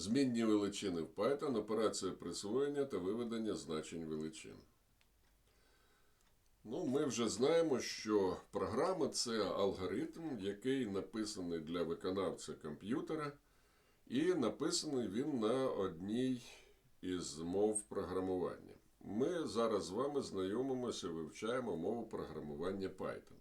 Змінні величини в Python, операція присвоєння та виведення значень величин. Ну, ми вже знаємо, що програма це алгоритм, який написаний для виконавця комп'ютера, і написаний він на одній із мов програмування. Ми зараз з вами знайомимося, вивчаємо мову програмування Python.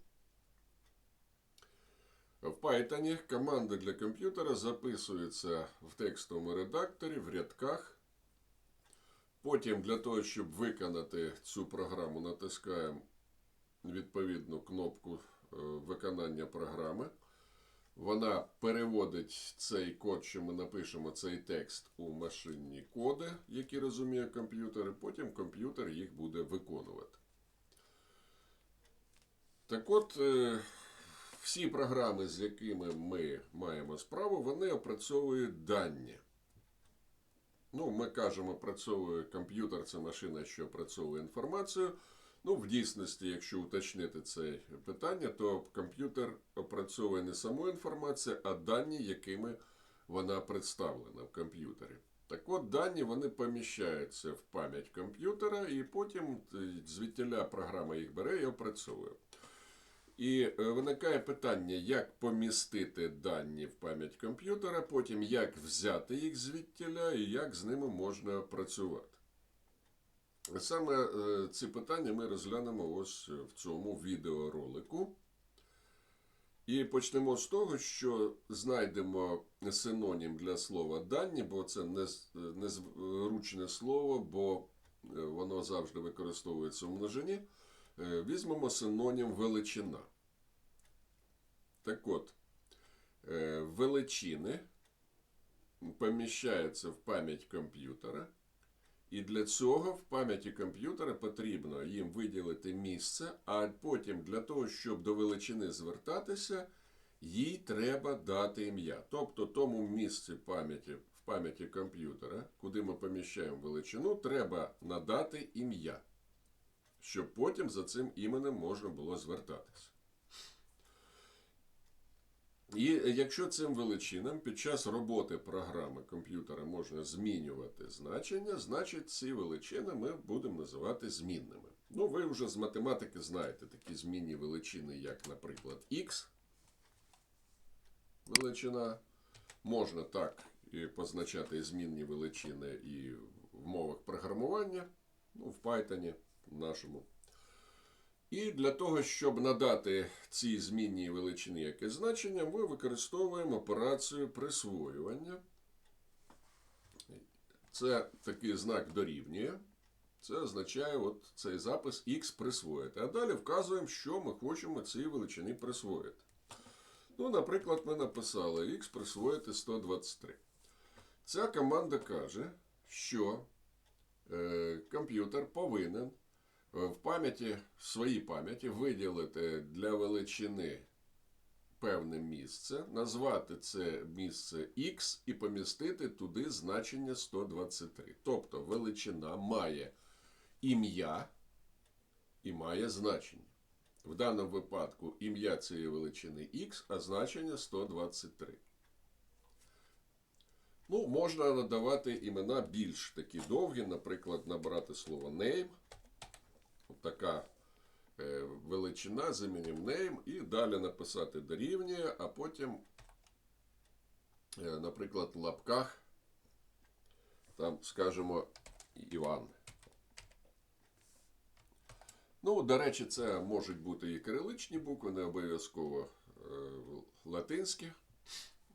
В Python команди для комп'ютера записуються в текстовому редакторі в рядках. Потім для того, щоб виконати цю програму, натискаємо відповідну кнопку е, виконання програми. Вона переводить цей код, що ми напишемо, цей текст у машинні коди, які розуміє комп'ютер, і потім комп'ютер їх буде виконувати. Так от, е, всі програми, з якими ми маємо справу, вони опрацьовують дані. Ну, ми кажемо, опрацьовує комп'ютер, це машина, що опрацьовує інформацію. Ну, в дійсності, якщо уточнити це питання, то комп'ютер опрацьовує не саму інформацію, а дані, якими вона представлена в комп'ютері. Так от, дані вони поміщаються в пам'ять комп'ютера, і потім е, звідтіля програма їх бере і опрацьовує. І е, виникає питання, як помістити дані в пам'ять комп'ютера, потім як взяти їх звідтіля і як з ними можна працювати. Саме е, ці питання ми розглянемо ось в цьому відеоролику. І почнемо з того, що знайдемо синонім для слова дані, бо це незручне слово, бо е, воно завжди використовується в множині. Е, Візьмемо синонім величина. Так от, е, величини поміщаються в пам'ять комп'ютера. І для цього в пам'яті комп'ютера потрібно їм виділити місце, а потім для того, щоб до величини звертатися, їй треба дати ім'я. Тобто тому місці пам'яті, в пам'яті комп'ютера, куди ми поміщаємо величину, треба надати ім'я, щоб потім за цим іменем можна було звертатися. І якщо цим величинам під час роботи програми комп'ютера можна змінювати значення, значить ці величини ми будемо називати змінними. Ну, ви вже з математики знаєте такі змінні величини, як, наприклад, x величина. Можна так і позначати змінні величини і в мовах програмування, ну, в Python нашому. І для того, щоб надати цій змінній величині якесь значення, ми використовуємо операцію присвоювання. Це такий знак дорівнює. Це означає от цей запис x присвоїти. А далі вказуємо, що ми хочемо цій величині присвоїти. Ну, наприклад, ми написали x присвоїти 123. Ця команда каже, що е, комп'ютер повинен в пам'яті, в своїй пам'яті виділити для величини певне місце, назвати це місце X і помістити туди значення 123. Тобто величина має ім'я і має значення. В даному випадку ім'я цієї величини X, а значення 123. Ну, можна надавати імена більш такі довгі, наприклад, набрати слово name. Така е, величина з name, і далі написати дорівнює, а потім, е, наприклад, в лапках, там скажемо Іван. Ну, до речі, це можуть бути і кириличні букви, не обов'язково е, латинські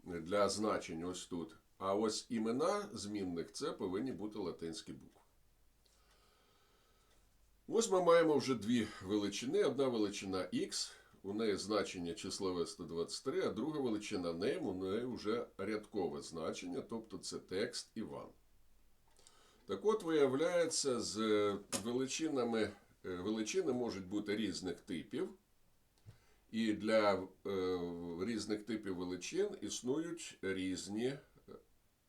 для значень ось тут. А ось імена змінних це повинні бути латинські букви. Ось ми маємо вже дві величини. Одна величина x, у неї значення числове 123, а друга величина name, у неї вже рядкове значення, тобто це текст Іван. Так от, виявляється, з величинами, е, величини можуть бути різних типів. І для е, різних типів величин існують різні е,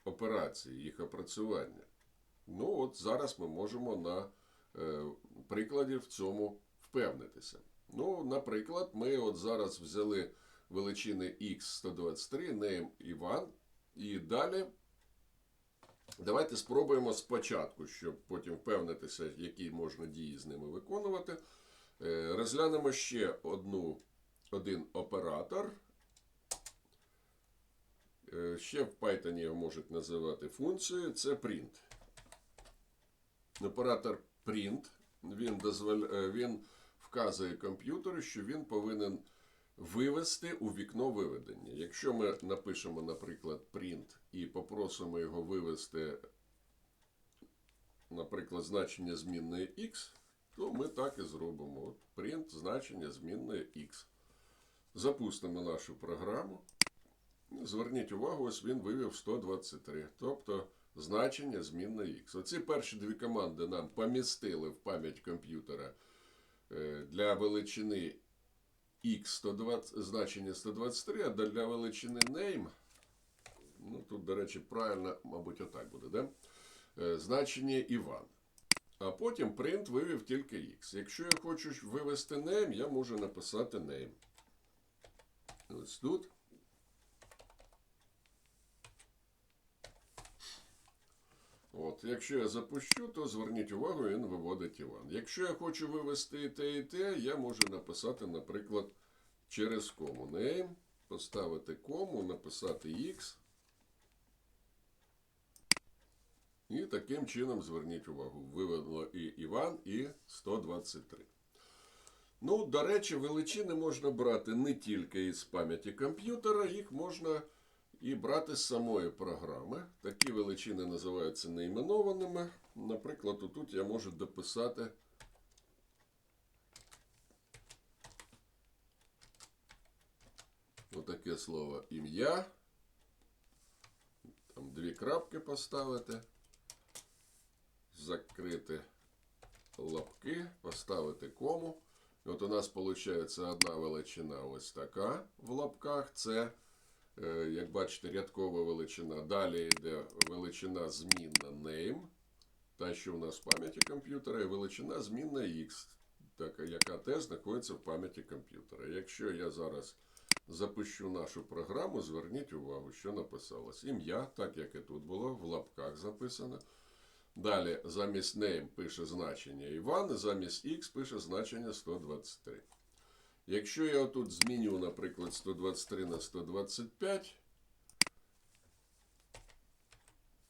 операції, їх опрацювання. Ну, от зараз ми можемо на е, прикладі в цьому впевнитися. Ну, наприклад, ми от зараз взяли величини x123, name Іван, і далі Давайте спробуємо спочатку, щоб потім впевнитися, які можна дії з ними виконувати. Е, Розглянемо ще одну, один оператор. Е, Ще в Python його можуть називати функцією. Це print. Оператор print він, дозволя... е, він вказує комп'ютеру, що він повинен вивести у вікно виведення. Якщо ми напишемо, наприклад, print і попросимо його вивести, наприклад, значення змінної x, то ми так і зробимо. От print значення змінної x. Запустимо нашу програму. Зверніть увагу, ось він вивів 123, тобто значення змінної x. Оці перші дві команди нам помістили в пам'ять комп'ютера е, для величини x 120, значення 123, а для величини name, ну тут, до речі, правильно, мабуть, отак буде, да? Е, значення Іван. А потім print вивів тільки x. Якщо я хочу вивести name, я можу написати name. Ось тут. От, якщо я запущу, то зверніть увагу, він виводить Іван. Якщо я хочу вивести те, і те, я можу написати, наприклад, через кому. Name, поставити кому, написати X. І таким чином зверніть увагу, вивело і Іван, і 123. Ну, до речі, величини можна брати не тільки із пам'яті комп'ютера, їх можна і брати з самої програми. Такі величини називаються неіменованими. Наприклад, отут я можу дописати отаке слово ім'я. Там дві крапки поставити, закрити лапки, поставити кому. От у нас виходить одна величина ось така в лапках. Це як бачите, рядкова величина. Далі йде величина змінна name, та, що у нас в пам'яті комп'ютера, і величина змінна x, така, яка теж знаходиться в пам'яті комп'ютера. Якщо я зараз запущу нашу програму, зверніть увагу, що написалось. Ім'я, так як і тут було, в лапках записано. Далі замість name пише значення Іван, замість x пише значення 123. Якщо я тут зміню, наприклад, 123 на 125,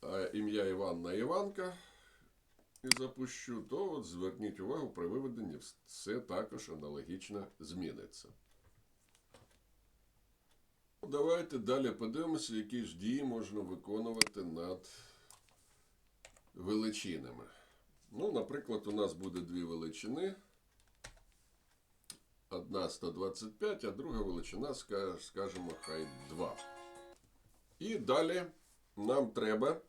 а ім'я Іванна Іванка і запущу, то от зверніть увагу, при виведенні все також аналогічно зміниться. Давайте далі подивимося, які ж дії можна виконувати над величинами. Ну, наприклад, у нас буде дві величини. Одна 125, а друга величина, скажімо, хай 2. І далі нам треба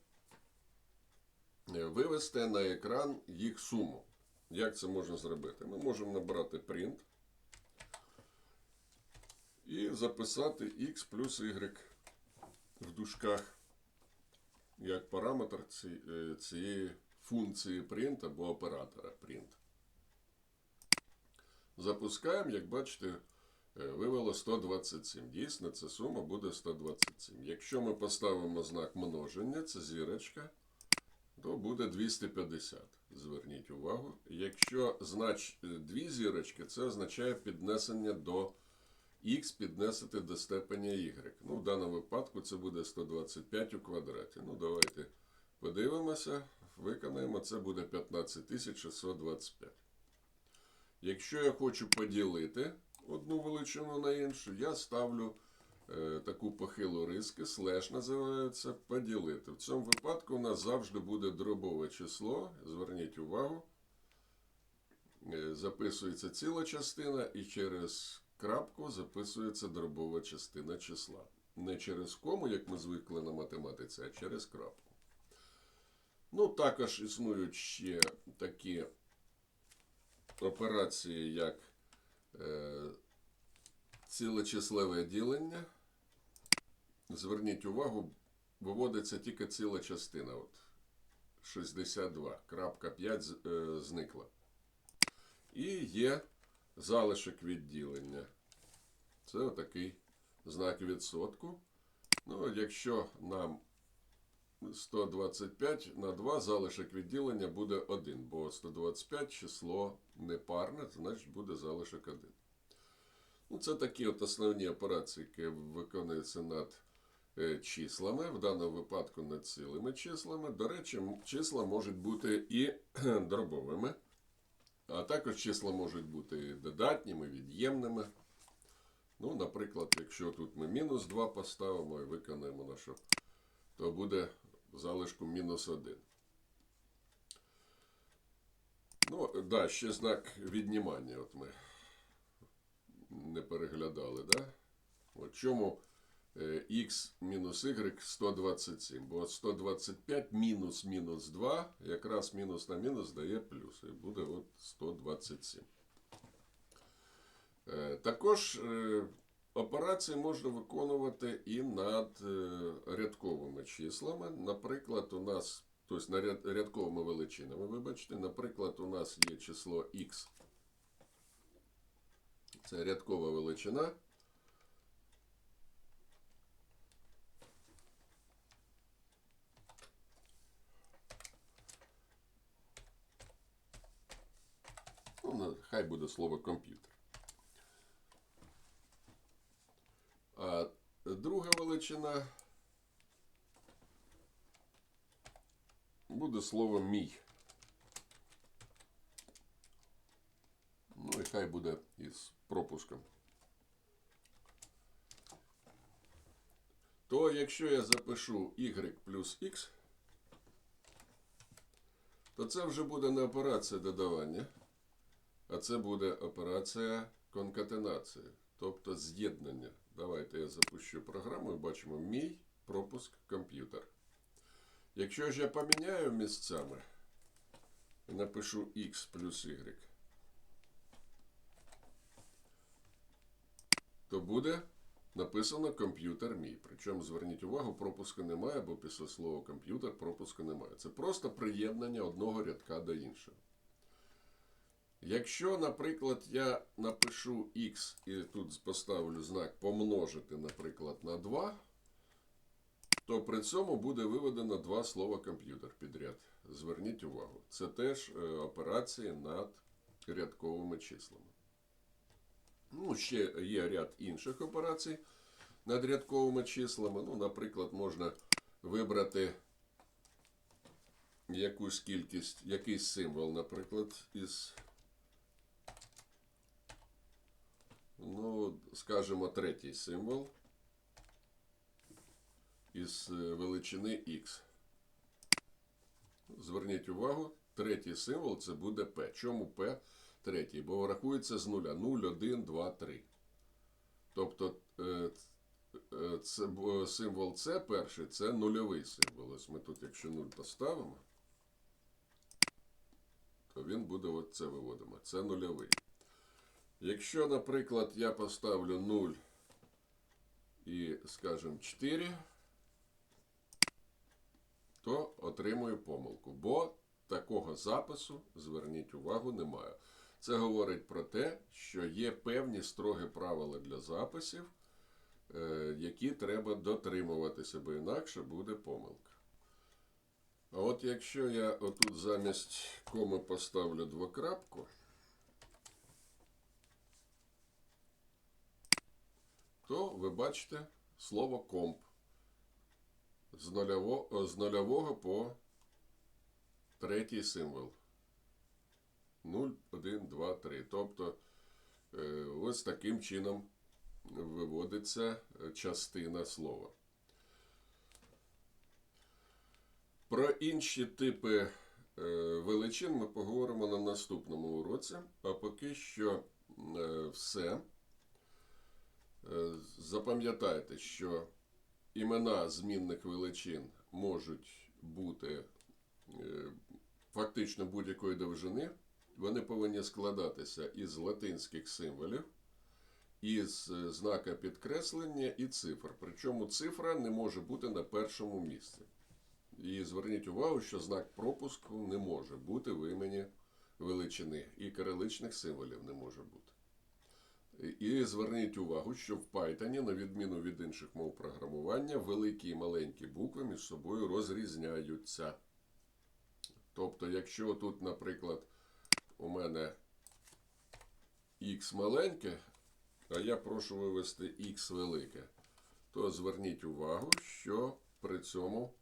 е, вивести на екран їх суму. Як це можна зробити? Ми можемо набрати print і записати x плюс y в дужках як параметр е, цієї функції print або оператора print. Запускаємо, як бачите, е, вивело 127. Дійсно, ця сума буде 127. Якщо ми поставимо знак множення, це зірочка, то буде 250. Зверніть увагу. Якщо знач е, дві зірочки, це означає піднесення до х піднесити до степеня y. Ну, в даному випадку це буде 125 у квадраті. Ну, давайте подивимося, виконаємо. Це буде 15625. Якщо я хочу поділити одну величину на іншу, я ставлю е, таку похилу риски, слеш називається поділити. В цьому випадку у нас завжди буде дробове число. Зверніть увагу. Е, записується ціла частина і через крапку записується дробова частина числа. Не через кому, як ми звикли на математиці, а через крапку. Ну, також існують ще такі операції, як е, цілечислеве ділення. Зверніть увагу, виводиться тільки ціла частина. От 62. Крапка 5 е, зникла. І є залишок відділення. Це отакий знак відсотку. Ну, якщо нам 125 на 2 залишок відділення буде 1, бо 125 число непарне, значить буде залишок 1. Ну, це такі от основні операції, які виконуються над е, числами, в даному випадку над цілими числами. До речі, числа можуть бути і дробовими, а також числа можуть бути і додатніми, від'ємними. Ну, наприклад, якщо тут ми мінус 2 поставимо і виконаємо нашу, то буде залишку мінус 1. Ну, да, ще знак віднімання. От ми не переглядали, да? От чому е, x мінус y 127? Бо от 125 мінус мінус 2, якраз мінус на мінус дає плюс. І буде от 127. Е, Також е, операції можна виконувати і над е, рядковими числами. Наприклад, у нас, тобто на ряд- рядковими величинами, вибачте, наприклад, у нас є число x. Це рядкова величина. Ну, хай буде слово комп'ютер. А друга буде слово мій. Ну і хай буде із пропуском. То якщо я запишу y плюс x, то це вже буде не операція додавання, а це буде операція конкатенації, тобто з'єднання. Давайте я запущу програму і бачимо мій пропуск комп'ютер. Якщо ж я поміняю місцями і напишу x плюс y, то буде написано комп'ютер мій. Причому зверніть увагу, пропуску немає, бо після слова комп'ютер пропуску немає. Це просто приєднання одного рядка до іншого. Якщо, наприклад, я напишу x і тут поставлю знак помножити, наприклад, на 2, то при цьому буде виведено два слова комп'ютер підряд. Зверніть увагу. Це теж е, операції над рядковими числами. Ну, ще є ряд інших операцій над рядковими числами. Ну, наприклад, можна вибрати якусь кількість, якийсь символ, наприклад, із, ну, скажімо, третій символ із е, величини X. Зверніть увагу, третій символ це буде P. Чому P третій? Бо рахується з нуля. 0, 1, 2, 3. Тобто е, е, це, символ С перший це нульовий символ. Ось ми тут, якщо 0 поставимо, то він буде от це виводимо. Це нульовий. Якщо, наприклад, я поставлю 0 і, скажімо, 4, то отримую помилку. Бо такого запису, зверніть увагу, немає. Це говорить про те, що є певні строгі правила для записів, е, які треба дотримуватися, бо інакше буде помилка. А от якщо я отут замість коми поставлю двокрапку, то ви бачите слово комп з, нульово, з нульового по третій символ. 0, 1, 2, 3. Тобто е, ось таким чином виводиться е, частина слова. Про інші типи е, величин ми поговоримо на наступному уроці. А поки що е, все. Е, Запам'ятайте, що імена змінних величин можуть бути е, фактично будь-якої довжини. Вони повинні складатися із латинських символів, із е, знака підкреслення і цифр. Причому цифра не може бути на першому місці. І зверніть увагу, що знак пропуску не може бути в імені величини, і кириличних символів не може бути. І зверніть увагу, що в Python, на відміну від інших мов програмування, великі і маленькі букви між собою розрізняються. Тобто, якщо тут, наприклад, у мене x маленьке, а я прошу вивести x велике, то зверніть увагу, що при цьому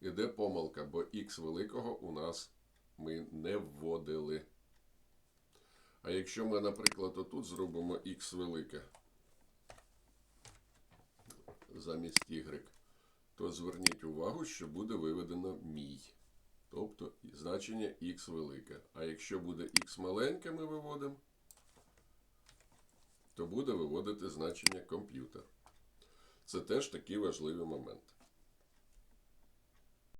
іде помилка, бо x великого у нас ми не вводили. А якщо ми, наприклад, отут зробимо x велике замість y, то зверніть увагу, що буде виведено мій. Тобто значення x велике. А якщо буде x маленьке, ми виводимо, то буде виводити значення комп'ютер. Це теж такий важливий момент.